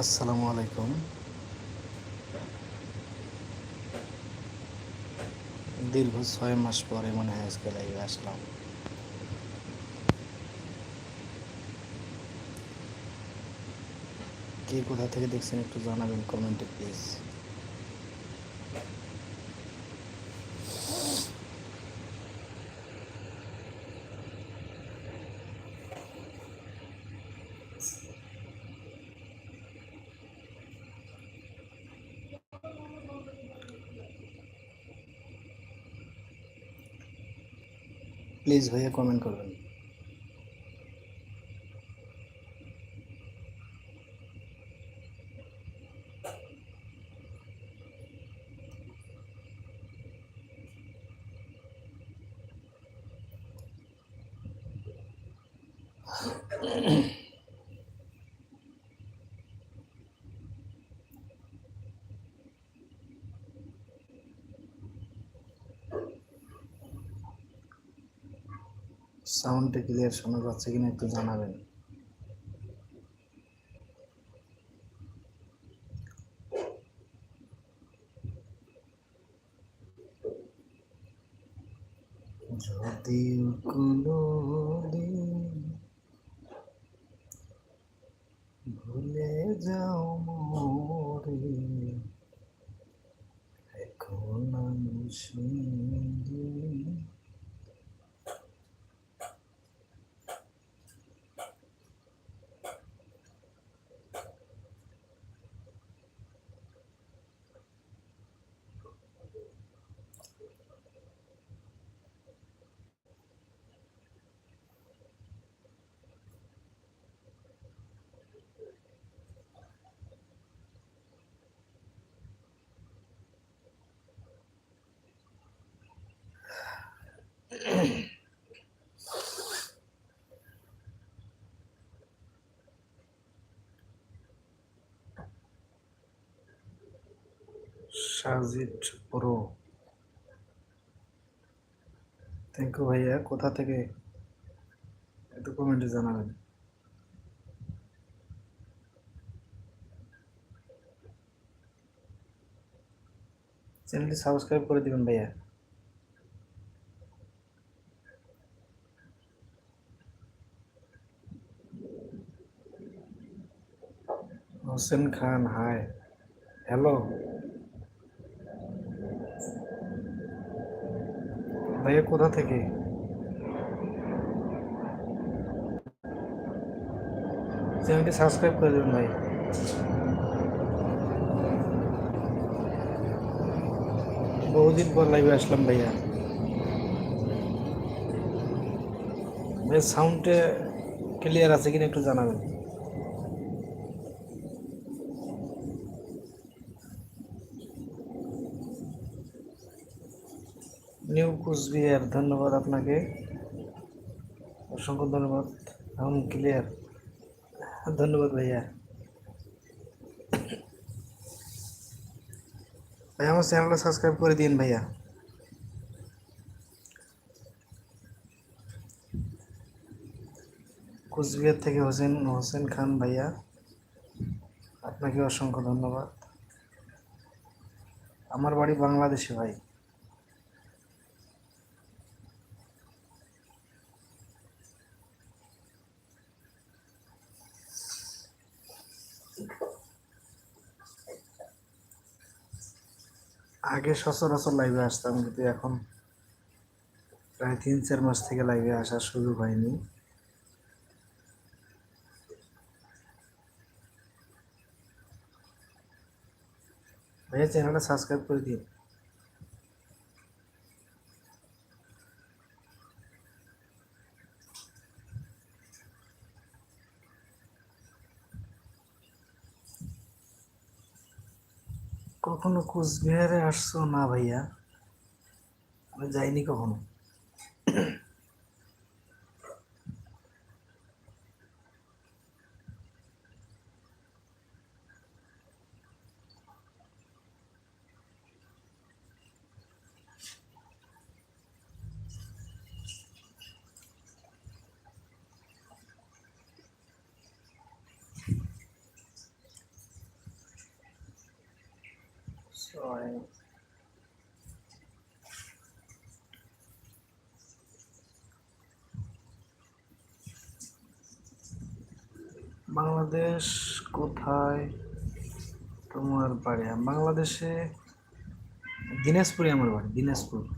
আসসালামু আলাইকুম। দীর্ঘ ছয় মাস পরে মনে হয় আজকে লাইভে আসলাম। কে কোথা থেকে দেখছেন একটু জানাবেন কমেন্টে প্লিজ প্লিজ ভাইয়া কমেন্ট করবেন সাউন্ডটা ক্লিয়ার শোনা যাচ্ছে কিনা একটু জানাবেন। যদি কোনো ভুলে যাও মোরে এখন আমি শুনি সাজিদ প্রো থ্যাংক ইউ ভাইয়া। কোথা থেকে? একটু কমেন্টে জানাবেন। চ্যানেলটি সাবস্ক্রাইব করে দিবেন, ভাইয়া। হোসেন খান হাই হ্যালো ভাইয়া কোথা থেকে? চ্যানেলটি সাবস্ক্রাইব করে দেবেন ভাই বহুদিন পর লাইভে আসলাম ভাইয়া। ভাইয়া সাউন্ডে ক্লিয়ার আছে কিনা একটু জানাবেন। নিউ কুচবিহার, ধন্যবাদ আপনাকে। অসংখ্য ধন্যবাদ, এখন ক্লিয়ার ধন্যবাদ ভাইয়া। ভাই আমার চ্যানেলটা সাবস্ক্রাইব করে দিন ভাইয়া। কুচবিহার থেকে হোসেন হোসেন খান ভাইয়া, আপনাকে অসংখ্য ধন্যবাদ। আমার বাড়ি বাংলাদেশে ভাই। আগে সচরাচর লাইভে আসতাম, কিন্তু এখন প্রায় তিন, চার মাস থেকে লাইভে আসার সুযোগ হয়নি। ভাইয়া চ্যানেলটা সাবস্ক্রাইব করে দিন কখনো কোচবিহারে আসছো? না ভাইয়া। আমি যাইনি কখনো। বাংলাদেশ কোথায়? তোমার বাড়ি। বাংলাদেশে দিনাজপুরে আমার বাড়ি, দিনাজপুর।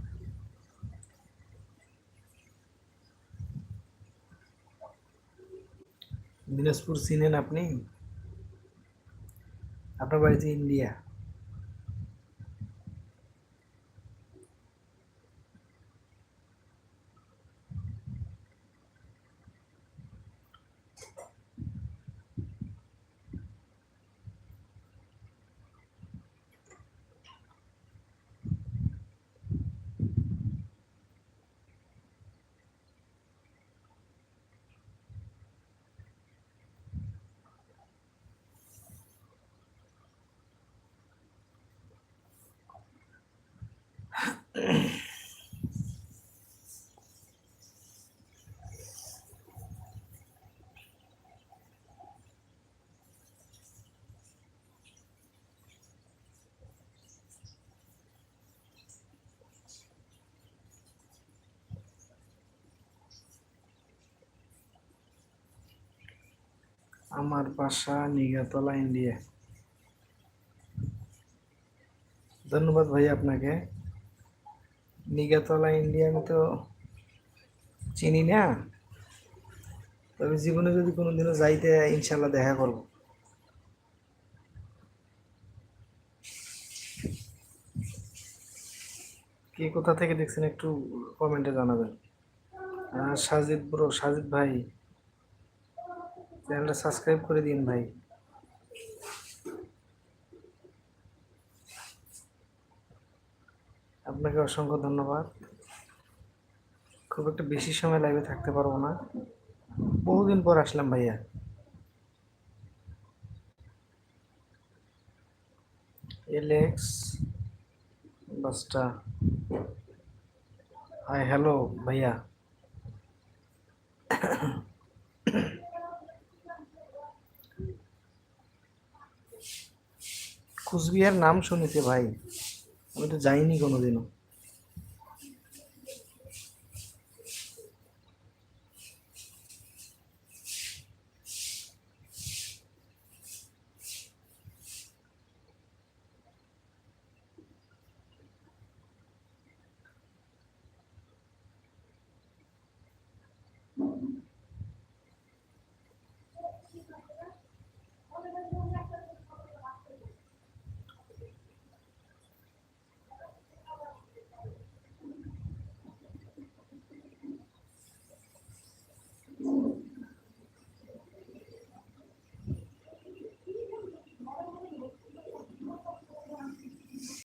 দিনাজপুর চিনেন আপনি? আপনার বাড়িতে ইন্ডিয়া। আমার বাসা নিগাতলা ইন্ডিয়া ধন্যবাদ ভাই আপনাকে। নিগাতলা ইন্ডিয়া আমি তো চিনি না। তবে জীবনে যদি কোনোদিনও যাইতে ইনশাল্লাহ দেখা করব। কে কোথা থেকে দেখছেন একটু কমেন্টে জানাবেন। সাজিদ ব্রো সাজিদ ভাই চ্যানেলটা সাবস্ক্রাইব করে দিন ভাই। আপনাকে অসংখ্য ধন্যবাদ। খুব একটা বেশি সময় লাইভে থাকতে পারব না। বহুদিন পর আসলাম ভাইয়া। এলেক্স বাসটা হাই হ্যালো ভাইয়া। কুচবিহার নাম শুনেছি ভাই। আমি তো যাইনি কোনোদিনও।